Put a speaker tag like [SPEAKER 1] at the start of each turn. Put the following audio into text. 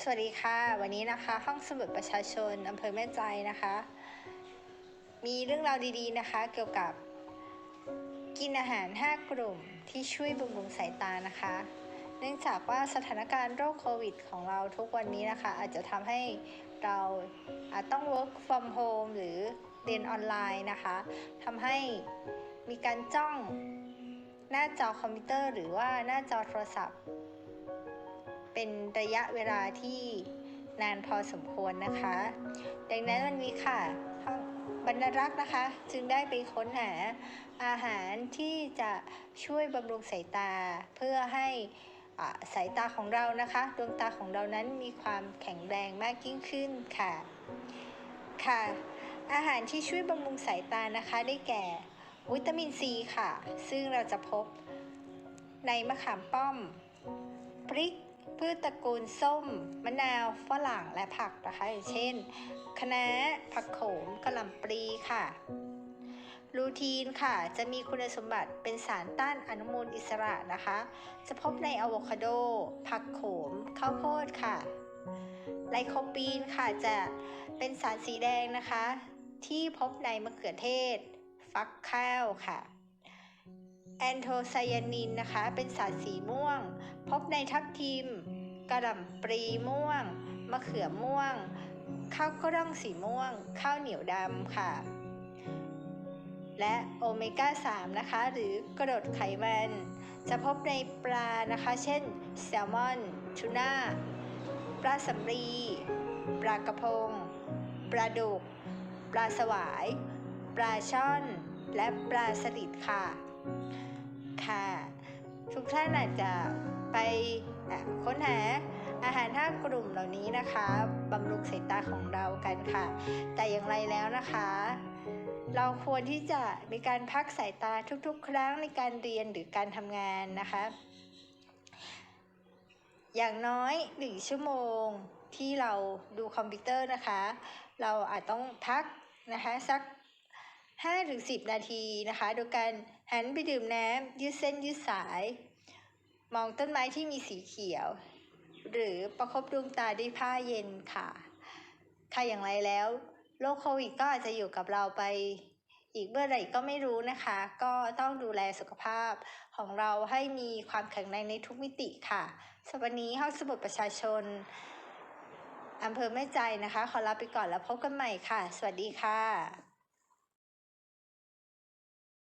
[SPEAKER 1] สวัสดีค่ะ วันนี้นะคะ ห้องสมุดประชาชนอำเภอแม่ใจนะคะ มีเรื่องราวดีๆนะคะ เกี่ยวกับกินอาหาร 5 กลุ่มที่ช่วยบำรุงสายตานะคะ เนื่องจากว่าสถานการณ์โรคโควิด ของเราทุกวันนี้นะคะ อาจจะทำให้เราอาจต้อง work from home หรือเรียนออนไลน์นะคะทำให้มีการจ้องหน้าจอคอมพิวเตอร์ หรือว่าหน้าจอโทรศัพท์ เป็นระยะเวลาที่นานพอสมควรนะคะ ดังนั้นวันนี้ค่ะบรรณรักษ์นะคะ จึงได้ไปค้นหาอาหารที่จะช่วยบำรุงสายตา เพื่อให้สายตาของเรานะคะ ดวงตาของเรานั้นมีความแข็งแรงมากยิ่งขึ้นค่ะ ค่ะ อาหารที่ช่วยบำรุงสายตานะคะได้แก่ วิตามินซีค่ะ ซึ่งเราจะพบในมะขามป้อม พริก พืชตระกูลส้ม มะนาว ฝรั่ง และผักนะคะอย่างเช่น คะน้า ผักโขมกระหล่ำปลีค่ะ ลูทีนค่ะ จะมีคุณสมบัติเป็นสารต้านอนุมูลอิสระนะคะ จะพบในอะโวคาโด ผักโขม ข้าวโพดค่ะ ไลโคปีนค่ะ จะเป็นสารสีแดงนะคะ ที่พบในมะเขือเทศ ฟักข้าวค่ะ แอนโทไซยานินนะคะ เป็นสารสีม่วง พบในทับทิม กระหล่ำปลีม่วง มะเขือม่วง ข้าวกล้องสีม่วง ข้าวเหนียวดำค่ะ และโอเมก้า 3 นะคะ หรือกรดไขมัน จะพบในปลานะคะ เช่น แซลมอนทูน่า ปลาสำลีปลากระพง ปลาดุก ปลาสวาย ปลาช่อน และปลาสลิดค่ะ ค่ะ ทุกท่านอาจจะไปค้นหาอาหารห้ากลุ่มเหล่านี้นะคะบำรุงสายตาของเรากันค่ะ แต่อย่างไรแล้วนะคะ เราควรที่จะมีการพักสายตาทุกๆ ครั้งในการเรียนหรือการทำงานนะคะ อย่างน้อยหนึ่งชั่วโมงที่เราดูคอมพิวเตอร์นะคะ เราอาจต้องพักนะคะสัก 5-10 นาทีนะคะ โดยการหันไปดื่มน้ำยืดเส้นยืดสาย มองต้นไม้ที่มีสีเขียว หรือประคบดวงตาด้วยผ้าเย็นค่ะ ค่ะอย่างไรแล้วโรคโควิดก็อาจจะอยู่กับเราไป อีกเมื่อไหร่ก็ไม่รู้นะคะ ก็ต้องดูแลสุขภาพของเราให้มีความแข็งแรงในทุกมิติค่ะสำหรับวันนี้ห้องสมุดประชาชนอำเภอแม่ใจนะคะ ขอลาไปก่อนแล้วพบกันใหม่ค่ะ สวัสดีค่ะ